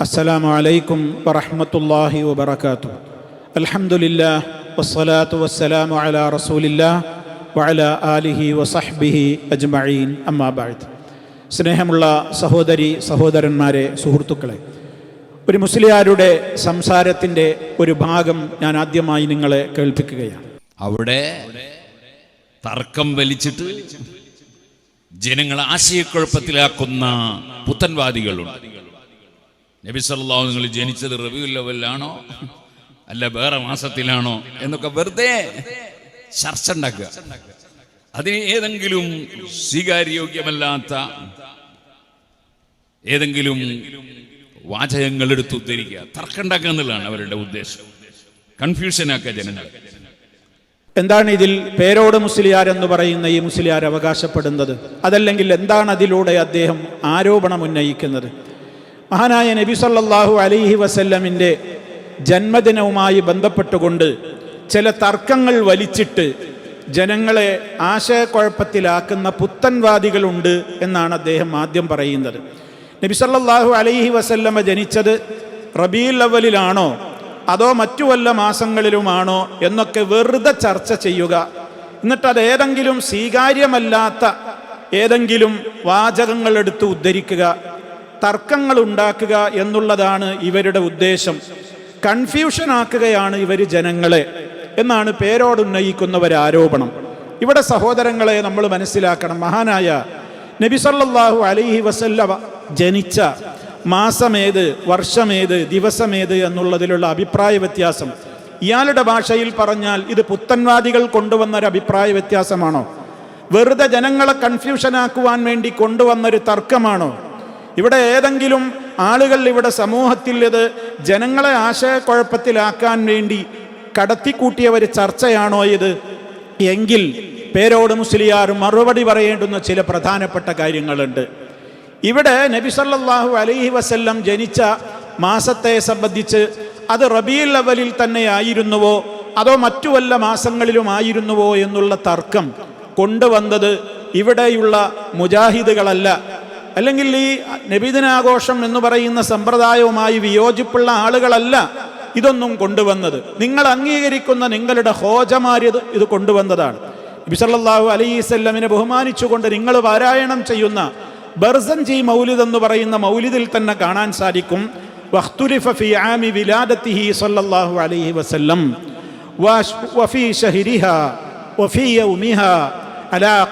അസ്സലാമു അലൈക്കും വറഹമത്തല്ലാഹി വബർക്കാത്തു അലഹമുല്ലാ വസ്സലാത്തു വസ്സലാമു അല റസൂലില്ലാ വഅല ആലിഹി വസഹ്ബിഹി അജ്മഈൻ. അമ്മാബാഴത്ത് സ്നേഹമുള്ള സഹോദരി സഹോദരന്മാരെ സുഹൃത്തുക്കളെ ഒരു മുസ്ലിയാരുടെ സംസാരത്തിന്റെ ഒരു ഭാഗം ഞാൻ ആദ്യമായി നിങ്ങളെ കേൾപ്പിക്കുകയാണ്. അവിടെ തർക്കം വലിച്ചിട്ട് ജനങ്ങളെ ആശയക്കുഴപ്പത്തിലാക്കുന്ന പുത്തൻവാദികളുണ്ട്. നബി നിങ്ങൾ ജനിച്ചത് റബിയുൽ ലെവലിലാണോ അല്ല വേറെ മാസത്തിലാണോ? എന്നൊക്കെ വെറുതെ ചർച്ച ഉണ്ടാക്കുക. അതിന് ഏതെങ്കിലും സ്വീകാര്യോഗ്യമല്ലാത്ത ഏതെങ്കിലും വാചകങ്ങൾ എടുത്ത് ഉദ്ധരിക്കുക. തർക്കം ഉണ്ടാക്കുക എന്നുള്ളതാണ് അവരുടെ ഉദ്ദേശം. കൺഫ്യൂഷനാക്കുക ജനങ്ങൾ എന്താണ് ഇതിൽ പേരോട് മുസ്ലിയാർ എന്ന് പറയുന്ന ഈ മുസ്ലിയാർ അവകാശപ്പെടുന്നത്? അതല്ലെങ്കിൽ എന്താണ് അതിലൂടെ അദ്ദേഹം ആരോപണം ഉന്നയിക്കുന്നത്? മഹാനായ നബി സല്ലാഹു അലൈഹി വസല്ലമിന്റെ ജന്മദിനവുമായി ബന്ധപ്പെട്ടുകൊണ്ട് ചില തർക്കങ്ങൾ വലിച്ചിട്ട് ജനങ്ങളെ ആശയക്കുഴപ്പത്തിലാക്കുന്ന പുത്തൻവാദികളുണ്ട് എന്നാണ് അദ്ദേഹം ആദ്യം പറയുന്നത്. നബി സല്ലല്ലാഹു അലൈഹി വസല്ലമ ജനിച്ചത് റബീൽ അവലിലാണോ അതോ മറ്റു വല്ല മാസങ്ങളിലുമാണോ? എന്നൊക്കെ വെറുതെ ചർച്ച ചെയ്യുക. എന്നിട്ട് അത് ഏതെങ്കിലും സ്വീകാര്യമല്ലാത്ത ഏതെങ്കിലും വാചകങ്ങൾ എടുത്ത് ഉദ്ധരിക്കുക. തർക്കങ്ങൾ ഉണ്ടാക്കുക എന്നുള്ളതാണ് ഇവരുടെ ഉദ്ദേശം. കൺഫ്യൂഷൻ ആക്കുകയാണ് ഇവർ ജനങ്ങളെ എന്നാണ് പേരോട് ഉന്നയിക്കുന്നവർ ആരോപണം. ഇവിടെ സഹോദരങ്ങളെ നമ്മൾ മനസ്സിലാക്കണം. മഹാനായ നബി സല്ലല്ലാഹു അലൈഹി വസല്ല ജനിച്ച മാസമേത് വർഷമേത് ദിവസമേത് എന്നുള്ളതിലുള്ള അഭിപ്രായ വ്യത്യാസം. ഇയാളുടെ ഭാഷയിൽ പറഞ്ഞാൽ ഇത് പുത്തൻവാദികൾ കൊണ്ടുവന്നൊരു അഭിപ്രായ വ്യത്യാസമാണോ? വെറുതെ ജനങ്ങളെ കൺഫ്യൂഷനാക്കുവാൻ വേണ്ടി കൊണ്ടുവന്നൊരു തർക്കമാണോ? ഇവിടെ ഏതെങ്കിലും ആളുകൾ ഇവിടെ സമൂഹത്തിൽ ഇത് ജനങ്ങളെ ആശയക്കുഴപ്പത്തിലാക്കാൻ വേണ്ടി കടത്തിക്കൂട്ടിയ ഒരു ചർച്ചയാണോ ഇത്? എങ്കിൽ പേരോട് മുസ്ലിയാർ മറുപടി പറയേണ്ടുന്ന ചില പ്രധാനപ്പെട്ട കാര്യങ്ങളുണ്ട്. ഇവിടെ നബി സല്ലാഹു അലൈഹി വസല്ലം ജനിച്ച മാസത്തെ സംബന്ധിച്ച് അത് റബീൽ തന്നെ ആയിരുന്നുവോ? അതോ മറ്റു വല്ല മാസങ്ങളിലും ആയിരുന്നുവോ എന്നുള്ള തർക്കം കൊണ്ടുവന്നത് ഇവിടെയുള്ള മുജാഹിദുകളല്ല. അല്ലെങ്കിൽ ഈ നബിദിനാഘോഷം എന്ന് പറയുന്ന സമ്പ്രദായവുമായി വിയോജിപ്പുള്ള ആളുകളല്ല ഇതൊന്നും കൊണ്ടുവന്നത്. നിങ്ങൾ അംഗീകരിക്കുന്ന നിങ്ങളുടെ ഹോജമാരിത് ഇത് കൊണ്ടുവന്നതാണ്. അലൈഹി സ്വല്ലമിനെ ബഹുമാനിച്ചുകൊണ്ട് നിങ്ങൾ പാരായണം ചെയ്യുന്ന ബർസൻ ജി മൗലിദ് എന്ന് പറയുന്ന മൗലിദിൽ തന്നെ കാണാൻ സാധിക്കും. വഖ്തുലിഫ ഫി ആമി വിലാദത്തിഹി സല്ലല്ലാഹു അലൈഹി വസല്ലം. അലാ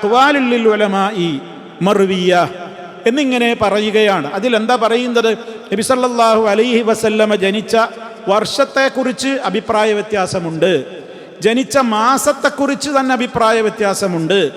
എന്നിങ്ങനെ പറയുകയാണ്. അതിലെന്താ പറയുന്നത്? നബിസല്ലാഹു അലൈഹി വസല്ലമ ജനിച്ച വർഷത്തെക്കുറിച്ച് അഭിപ്രായ വ്യത്യാസമുണ്ട്. ജനിച്ച മാസത്തെക്കുറിച്ച് തന്നെ അഭിപ്രായ വ്യത്യാസമുണ്ട്.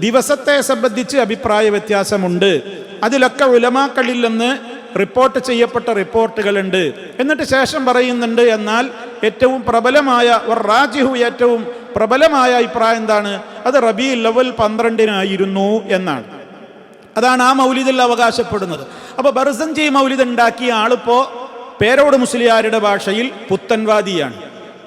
ദിവസത്തെ സംബന്ധിച്ച് അഭിപ്രായ വ്യത്യാസമുണ്ട്. അതിലൊക്കെ ഉലമാക്കളിൽ നിന്ന് റിപ്പോർട്ട് ചെയ്യപ്പെട്ട റിപ്പോർട്ടുകളുണ്ട്. എന്നിട്ട് ശേഷം പറയുന്നുണ്ട് എന്നാൽ ഏറ്റവും പ്രബലമായ റാജിഹു ഏറ്റവും പ്രബലമായ അഭിപ്രായം എന്താണ്? അത് റബി ലവൽ പന്ത്രണ്ടിനായിരുന്നു എന്നാണ്. അതാണ് ആ മൗലിദിൽ അവകാശപ്പെടുന്നത്. അപ്പോൾ ബർസഞ്ചി മൗലിദ് ഉണ്ടാക്കിയ ആളിപ്പോ പേരോട് മുസ്ലിയാരുടെ ഭാഷയിൽ പുത്തൻവാദിയാണ്.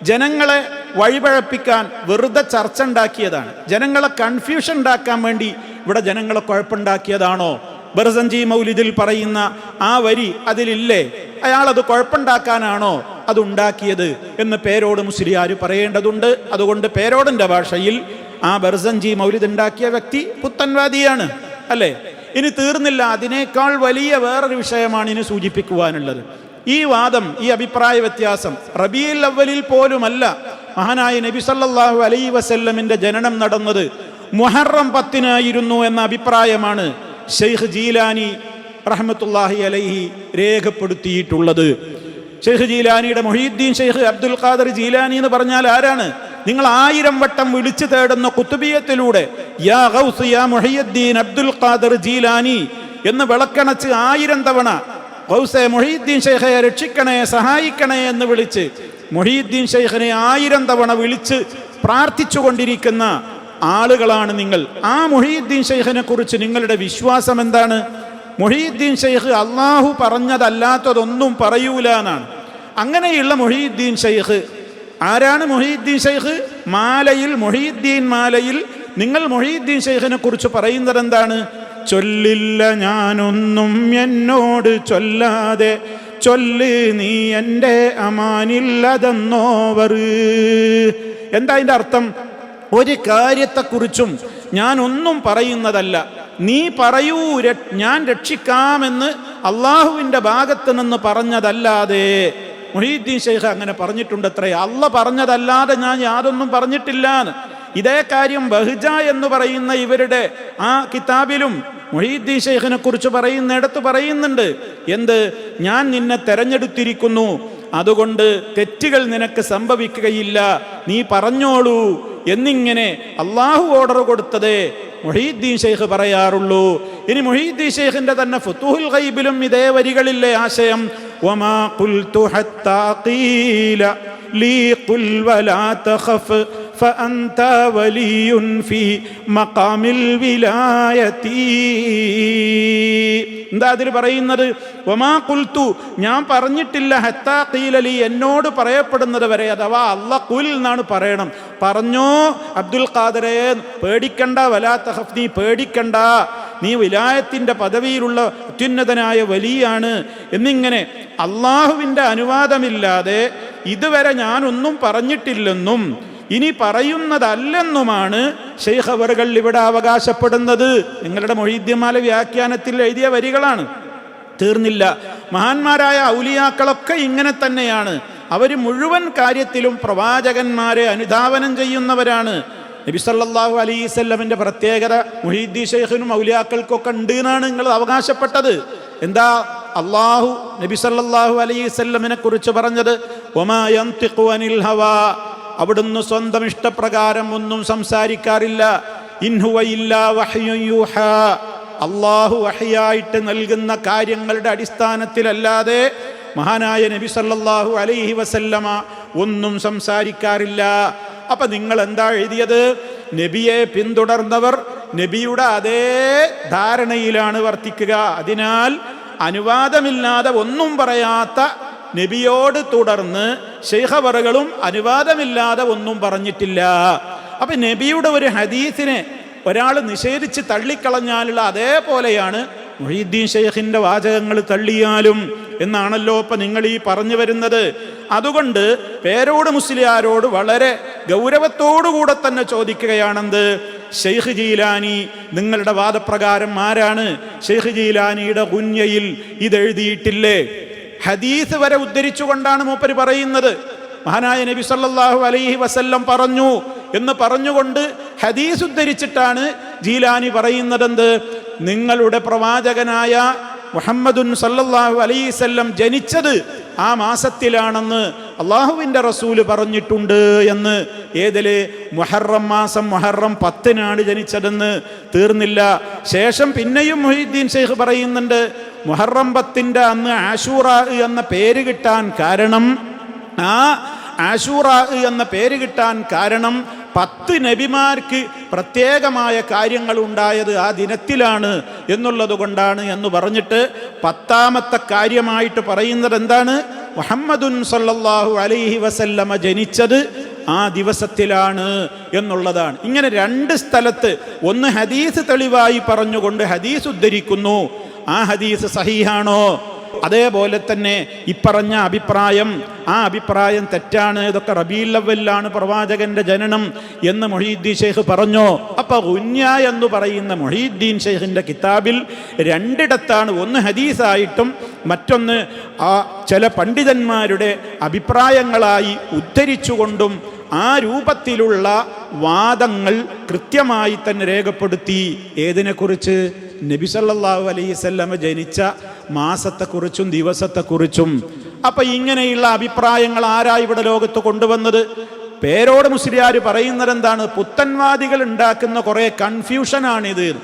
ജനങ്ങളെ വഴിപഴപ്പിക്കാൻ വെറുതെ ചർച്ച ഉണ്ടാക്കിയതാണ്. ജനങ്ങളെ കൺഫ്യൂഷൻ ഉണ്ടാക്കാൻ വേണ്ടി ഇവിടെ ജനങ്ങളെ കുഴപ്പമുണ്ടാക്കിയതാണോ ബർസഞ്ചി മൗലിദിൽ പറയുന്ന ആ വരി അതിലില്ലേ? അയാളത് കുഴപ്പമുണ്ടാക്കാനാണോ അത് ഉണ്ടാക്കിയത് എന്ന് പേരോട് മുസ്ലിയാർ പറയേണ്ടതുണ്ട്. അതുകൊണ്ട് പേരോടിന്റെ ഭാഷയിൽ ആ ബർസഞ്ചി മൗലിദ് ഉണ്ടാക്കിയ വ്യക്തി പുത്തൻവാദിയാണ്. അല്ലേ? ഇനി തീർന്നില്ല. അതിനേക്കാൾ വലിയ വേറൊരു വിഷയമാണ് ഇനി സൂചിപ്പിക്കുവാനുള്ളത്. ഈ വാദം ഈ അഭിപ്രായ വ്യത്യാസം റബിയിൽ അവലിൽ പോലുമല്ല. മഹാനായ നബി സല്ലാഹു അലൈ വസല്ലമിന്റെ ജനനം നടന്നത് മുഹറം പത്തിനായിരുന്നു എന്ന അഭിപ്രായമാണ് ഷെയ്ഖ് ജീലാനി റഹ്മത്തുല്ലാഹി അലൈഹി രേഖപ്പെടുത്തിയിട്ടുള്ളത്. ഷെയ്ഖ് ജീലാനിയുടെ മൊഹീദ്ദീൻ ഷെയ്ഖ് അബ്ദുൽ ഖാദർ ജീലാനി എന്ന് പറഞ്ഞാൽ ആരാണ്? നിങ്ങൾ ആയിരം വട്ടം വിളിച്ചു തേടുന്ന കുത്തുബിയത്തിലൂടെ യാ ഗൗസ് യാ അബ്ദുൽ ഖാദർ ജീലാനി എന്ന് വിളക്കണച്ച് ആയിരം തവണ ഗൗസെ മൊഹീദ്ദീൻ ഷെയ്ഖയെ രക്ഷിക്കണേ സഹായിക്കണേ എന്ന് വിളിച്ച് മൊഹീദ്ദീൻ ഷെയ്ഖിനെ ആയിരം തവണ വിളിച്ച് പ്രാർത്ഥിച്ചു കൊണ്ടിരിക്കുന്ന ആളുകളാണ് നിങ്ങൾ. ആ മൊഹീദ്ദീൻ ഷെയ്ഖിനെ കുറിച്ച് നിങ്ങളുടെ വിശ്വാസം എന്താണ്? മൊഹീദ്ദീൻ ഷെയ്ഖ് അള്ളാഹു പറഞ്ഞതല്ലാത്തതൊന്നും പറയൂല അങ്ങനെയുള്ള മൊഹീദ്ദീൻ ഷെയ്ഖ് ആരാണ് മൊഹീദ്ദീൻ ഷെയ്ഖ്? മാലയിൽ മൊഹീദ്ദീൻ മാലയിൽ. നിങ്ങൾ മൊഹീദ്ദീൻ ഷെയ്ഖിനെ കുറിച്ച് പറയുന്നത് എന്താണ്? ചൊല്ലില്ല ഞാനൊന്നും എന്നോട് ചൊല്ലാതെ. ചൊല്ല് നീ എന്റെ അമാനില്ലതെന്നോവർ. എന്താ അതിന്റെ അർത്ഥം? ഒരു കാര്യത്തെക്കുറിച്ചും ഞാൻ ഒന്നും പറയുന്നതല്ല. നീ പറയൂ ഞാൻ രക്ഷിക്കാമെന്ന് അള്ളാഹുവിന്റെ ഭാഗത്ത് നിന്ന് പറഞ്ഞതല്ലാതെ മൊഹീദ്ദീൻ ഷെയ്ഖ് അങ്ങനെ പറഞ്ഞിട്ടുണ്ട് അത്ര അല്ല പറഞ്ഞതല്ലാതെ ഞാൻ യാതൊന്നും പറഞ്ഞിട്ടില്ല ഇതേ കാര്യം ബഹ്ജ എന്ന് പറയുന്ന ഇവരുടെ ആ കിതാബിലും മൊഹീദ്ദീൻ ഷെയ്ഖിനെ കുറിച്ച് പറയുന്നിടത്ത് പറയുന്നുണ്ട്. എന്ത്? ഞാൻ നിന്നെ തെരഞ്ഞെടുത്തിരിക്കുന്നു. അതുകൊണ്ട് തെറ്റുകൾ നിനക്ക് സംഭവിക്കുകയില്ല. നീ പറഞ്ഞോളൂ. എന്നിങ്ങനെ അള്ളാഹു ഓർഡർ കൊടുത്തതേ മൊഹീദ്ദീൻ ഷെയ്ഖ് പറയാറുള്ളൂ. ഇനി മൊഹീദ്ദീൻ ഷെയ്ഖിന്റെ തന്നെ ഫുത്തുഹുൽ ഖൈബിലും ഇതേ വരികളിലെ ആശയം? وما قلت حتى قيل لي قل ولا تخف فأنت ولي في مقام الولاية എന്താ അതിൽ പറയുന്നത് ഒമാ കുൽത്തു ഞാൻ പറഞ്ഞിട്ടില്ല ഹത്താ കീലലി എന്നോട് പറയപ്പെടുന്നത് വരെ അഥവാ അല്ല കുൽ എന്നാണ് പറയണം പറഞ്ഞോ അബ്ദുൽ ഖാദറെ പേടിക്കണ്ട വലാത്ത ഹഫ് നീ പേടിക്കണ്ട നീ വിലായത്തിന്റെ പദവിയിലുള്ള അത്യുന്നതനായ വലിയാണ് എന്നിങ്ങനെ അള്ളാഹുവിന്റെ അനുവാദമില്ലാതെ ഇതുവരെ ഞാനൊന്നും പറഞ്ഞിട്ടില്ലെന്നും ഇനി പറയുന്നതല്ലെന്നുമാണ് ഷെയ്ഖ് അവറുകൾ ഇവിടെ അവകാശപ്പെടുന്നത്. നിങ്ങളുടെ മൊഹീദ്യമാല വ്യാഖ്യാനത്തിൽ എഴുതിയ വരികളാണ്. തീർന്നില്ല. മഹാന്മാരായ ഔലിയാക്കളൊക്കെ ഇങ്ങനെ തന്നെയാണ്. അവർ മുഴുവൻ കാര്യത്തിലും പ്രവാചകന്മാരെ അനുധാവനം ചെയ്യുന്നവരാണ്. നബി സല്ലല്ലാഹു അലൈവല്ലമിന്റെ പ്രത്യേകത മുഹീദ്ദി ഷെയ്ഖിനും മൗലിയാക്കൾക്കൊക്കെ ഉണ്ട് എന്നാണ് നിങ്ങൾ അവകാശപ്പെട്ടത്. എന്താ? അള്ളാഹു നബി സല്ലല്ലാഹു അലൈവല്ലമിനെ കുറിച്ച് പറഞ്ഞത് അവിടുന്ന് സ്വന്തം ഇഷ്ടപ്രകാരം ഒന്നും സംസാരിക്കാറില്ല. അള്ളാഹു വഹയായിട്ട് നൽകുന്ന കാര്യങ്ങളുടെ അടിസ്ഥാനത്തിലല്ലാതെ മഹാനായ നബി സല്ലാഹു അലൈഹി വസല്ലമ ഒന്നും സംസാരിക്കാറില്ല. അപ്പൊ നിങ്ങൾ എന്താ എഴുതിയത്? നബിയെ പിന്തുടർന്നവർ നബിയുടെ അതേ ധാരണയിലാണ് വർത്തിക്കുക. അതിനാൽ അനുവാദമില്ലാതെ ഒന്നും പറയാത്ത നബിയോട് തുടർന്ന് ഷെയ്ഖവറുകളും അനുവാദമില്ലാതെ ഒന്നും പറഞ്ഞിട്ടില്ല. അപ്പൊ നബിയുടെ ഒരു ഹദീസിനെ ഒരാൾ നിഷേധിച്ച് തള്ളിക്കളഞ്ഞാലുള്ള അതേപോലെയാണ് മൊഹീദ്ദീൻ ഷെയ്ഖിന്റെ വാചകങ്ങൾ തള്ളിയാലും എന്നാണല്ലോ ഇപ്പൊ നിങ്ങൾ ഈ പറഞ്ഞു വരുന്നത്. അതുകൊണ്ട് പേരോട് മുസ്ലിയാരോട് വളരെ ഗൗരവത്തോടുകൂടെ തന്നെ ചോദിക്കുകയാണെന്ത്? ഷെയ്ഖ് ജീലാനി നിങ്ങളുടെ വാദപ്രകാരം ആരാണ്? ഷെയ്ഖ് ജീലാനിയുടെ കുഞ്ഞയിൽ ഇതെഴുതിയിട്ടില്ലേ? ഹദീസ് വരെ ഉദ്ധരിച്ചുകൊണ്ടാണ് മൂപ്പര് പറയുന്നത്. മഹാനായ നബി സല്ലാഹു അലൈഹി വസല്ലം പറഞ്ഞു എന്ന് പറഞ്ഞുകൊണ്ട് ഹദീസ് ഉദ്ധരിച്ചിട്ടാണ് ജീലാനി പറയുന്നതെന്ത്? നിങ്ങളുടെ പ്രവാചകനായ മുഹമ്മദുൻ സല്ലല്ലാഹു അലൈവല്ലം ജനിച്ചത് ആ മാസത്തിലാണെന്ന് അള്ളാഹുവിന്റെ റസൂൽ പറഞ്ഞിട്ടുണ്ട് എന്ന്. ഏതിൽ? മുഹറം മാസം മുഹറം പത്തിനാണ് ജനിച്ചതെന്ന് തീർന്നില്ല. ശേഷം പിന്നെയും മൊഹീദ്ദീൻ ഷെയ്ഖ് പറയുന്നുണ്ട് മുഹറം പത്തിന്റെ അന്ന് ആഷൂറ എന്ന പേര് കിട്ടാൻ കാരണം ആ ആഷൂറ എന്ന പേര് കിട്ടാൻ കാരണം പത്ത് നബിമാർക്ക് പ്രത്യേകമായ കാര്യങ്ങൾ ഉണ്ടായത് ആ ദിനത്തിലാണ് എന്നുള്ളത് കൊണ്ടാണ് എന്ന് പറഞ്ഞിട്ട് പത്താമത്തെ കാര്യമായിട്ട് പറയുന്നത് എന്താണ്? മുഹമ്മദുൻ സല്ലല്ലാഹു അലൈഹി വസല്ലമ ജനിച്ചത് ആ ദിവസത്തിലാണ് എന്നുള്ളതാണ്. ഇങ്ങനെ രണ്ട് സ്ഥലത്ത് ഒന്ന് ഹദീസ് തെളിവായി പറഞ്ഞുകൊണ്ട് ഹദീസ് ഉദ്ധരിക്കുന്നു. ആ ഹദീസ് സഹീഹാണോ? അതേപോലെ തന്നെ ഇപ്പറഞ്ഞ അഭിപ്രായം ആ അഭിപ്രായം തെറ്റാണ് ഇതൊക്കെ റബീൽ ലവ്വലിലാണ് പ്രവാചകന്റെ ജനനം എന്ന് മൊഹീദ്ദീൻ ഷെയ്ഖ് പറഞ്ഞു? അപ്പൊ ഉന്യ എന്ന് പറയുന്ന മൊഹീദ്ദീൻ ഷെയ്ഖിന്റെ കിതാബിൽ രണ്ടിടത്താണ് ഒന്ന് ഹദീസായിട്ടും മറ്റൊന്ന് ആ ചില പണ്ഡിതന്മാരുടെ അഭിപ്രായങ്ങളായി ഉദ്ധരിച്ചുകൊണ്ടും ആ രൂപത്തിലുള്ള വാദങ്ങൾ കൃത്യമായി തന്നെ രേഖപ്പെടുത്തി. ഏതിനെക്കുറിച്ച്? നബി വസല്ലമ ജനിച്ച മാസത്തെക്കുറിച്ചും ദിവസത്തെക്കുറിച്ചും. അപ്പൊ ഇങ്ങനെയുള്ള അഭിപ്രായങ്ങൾ ആരാ ഇവിടെ ലോകത്ത് കൊണ്ടുവന്നത്? പേരോട് മുസ്ലിയാർ പറയുന്നത് എന്താണ് പുത്തൻവാദികൾ ഉണ്ടാക്കുന്ന കുറേ കൺഫ്യൂഷനാണിത്.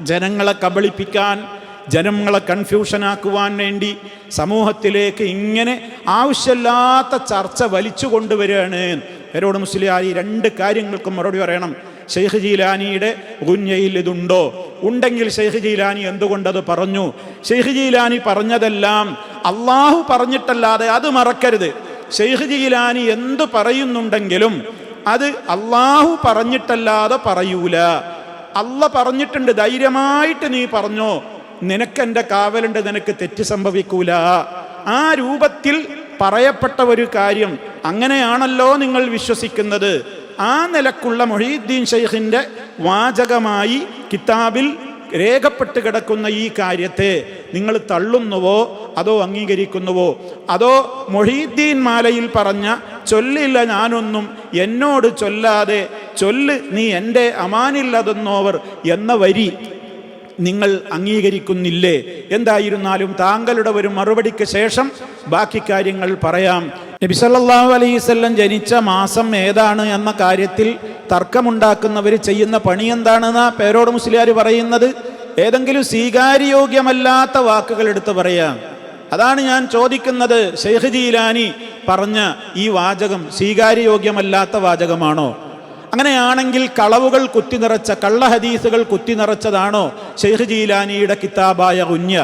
ജനങ്ങളെ കബളിപ്പിക്കാൻ ജനങ്ങളെ കൺഫ്യൂഷനാക്കുവാൻ വേണ്ടി സമൂഹത്തിലേക്ക് ഇങ്ങനെ ആവശ്യമില്ലാത്ത ചർച്ച വലിച്ചു കൊണ്ടുവരികയാണ്. പേരോട് മുസ്ലിയാർ ഈ രണ്ട് കാര്യങ്ങൾക്കും മറുപടി പറയണം. ഷെയ്ഖ് ജീലാനിയുടെ ഗുഞ്ഞയിൽ ഇതുണ്ടോ? ഉണ്ടെങ്കിൽ ഷെയ്ഖ് ജീലാനി എന്തുകൊണ്ടത് പറഞ്ഞു? ഷെയ്ഖ് ജീലാനി പറഞ്ഞതെല്ലാം അള്ളാഹു പറഞ്ഞിട്ടല്ലാതെ അത് മറക്കരുത്. ഷെയ്ഖ് ജീലാനി എന്തു പറയുന്നുണ്ടെങ്കിലും അത് അള്ളാഹു പറഞ്ഞിട്ടല്ലാതെ പറയൂല. അല്ല പറഞ്ഞിട്ടുണ്ട് ധൈര്യമായിട്ട് നീ പറഞ്ഞോ. നിനക്കെന്റെ കാവലുണ്ട് നിനക്ക് തെറ്റ് സംഭവിക്കൂല. ആ രൂപത്തിൽ പറയപ്പെട്ട ഒരു കാര്യം അങ്ങനെയാണല്ലോ നിങ്ങൾ വിശ്വസിക്കുന്നത്. ആ നിലക്കുള്ള മൊഹീദ്ദീൻ ഷെയ്ഖിന്റെ വാചകമായി കിതാബിൽ രേഖപ്പെട്ട് കിടക്കുന്ന ഈ കാര്യത്തെ നിങ്ങൾ തള്ളുന്നുവോ? അതോ അംഗീകരിക്കുന്നുവോ? അതോ മൊഹീദ്ദീൻ മാലയിൽ പറഞ്ഞ ചൊല്ലില്ല ഞാനൊന്നും എന്നോട് ചൊല്ലാതെ ചൊല്ല് നീ എന്റെ അമാനില്ലതെന്നോവർ എന്ന വരി നിങ്ങൾ അംഗീകരിക്കുന്നില്ലേ? എന്തായിരുന്നാലും താങ്കളുടെ ഒരു മറുപടിക്ക് ശേഷം ബാക്കി കാര്യങ്ങൾ പറയാം. നബി സല്ലല്ലാഹു അലൈഹി വസല്ലം ജനിച്ച മാസം ഏതാണ് എന്ന കാര്യത്തിൽ തർക്കമുണ്ടാക്കുന്നവർ ചെയ്യുന്ന പണി എന്താണെന്നാ പേരോട് മുസ്ലിയാർ പറയുന്നത്? ഏതെങ്കിലും സ്വീകാര്യയോഗ്യമല്ലാത്ത വാക്കുകൾ എടുത്ത് പറയാം. അതാണ് ഞാൻ ചോദിക്കുന്നത്. ഷെയ്ഖ് ജീലാനി പറഞ്ഞ ഈ വാചകം സ്വീകാര്യയോഗ്യമല്ലാത്ത വാചകമാണോ? അങ്ങനെയാണെങ്കിൽ കളവുകൾ കുത്തി നിറച്ച കള്ള ഹദീസുകൾ കുത്തി നിറച്ചതാണോ ഷെയ്ഖ് ജീലാനിയുടെ കിതാബായ കുഞ്ഞ?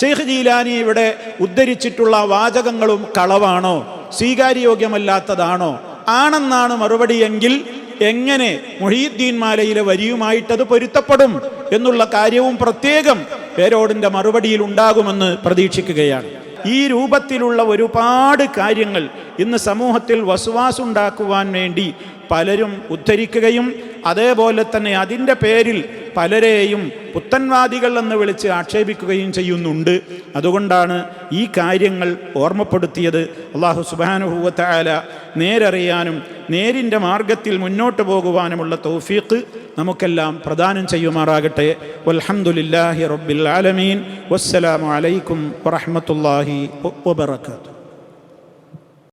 ഷെയ്ഖ് ജീലാനി ഇവിടെ ഉദ്ധരിച്ചിട്ടുള്ള വാചകങ്ങളും കളവാണോ? സ്വീകാര്യയോഗ്യമല്ലാത്തതാണോ? ആണെന്നാണ് മറുപടിയെങ്കിൽ എങ്ങനെ മൊഹീദ്ദീൻ മാലയിലെ വരിയുമായിട്ടത് പൊരുത്തപ്പെടും എന്നുള്ള കാര്യവും പ്രത്യേകം പേരോടിന്റെ മറുപടിയിൽ ഉണ്ടാകുമെന്ന് പ്രതീക്ഷിക്കുകയാണ്. ഈ രൂപത്തിലുള്ള ഒരുപാട് കാര്യങ്ങൾ ഇന്ന് സമൂഹത്തിൽ വസുവാസുണ്ടാക്കുവാൻ വേണ്ടി പലരും ഉദ്ധരിക്കുകയും അതേപോലെ തന്നെ അതിന്റെ പേരിൽ പലരെയും പുത്തൻവാദികൾ എന്ന് വിളിച്ച് ആക്ഷേപിക്കുകയും ചെയ്യുന്നുണ്ട്. അതുകൊണ്ടാണ് ഈ കാര്യങ്ങൾ ഓർമ്മപ്പെടുത്തിയത്. അള്ളാഹു സുബാനുഭൂവത്തായാല നേരറിയാനും നേരിന്റെ മാർഗത്തിൽ മുന്നോട്ട് പോകുവാനുമുള്ള തൗഫീഖ് നമുക്കെല്ലാം പ്രദാനം ചെയ്യുമാറാകട്ടെ. വൽഹംദുലില്ലാഹി റബ്ബിൽ ആലമീൻ. വസ്സലാമലൈക്കും വറഹമത്തല്ലാഹി വബറകാതുഹു.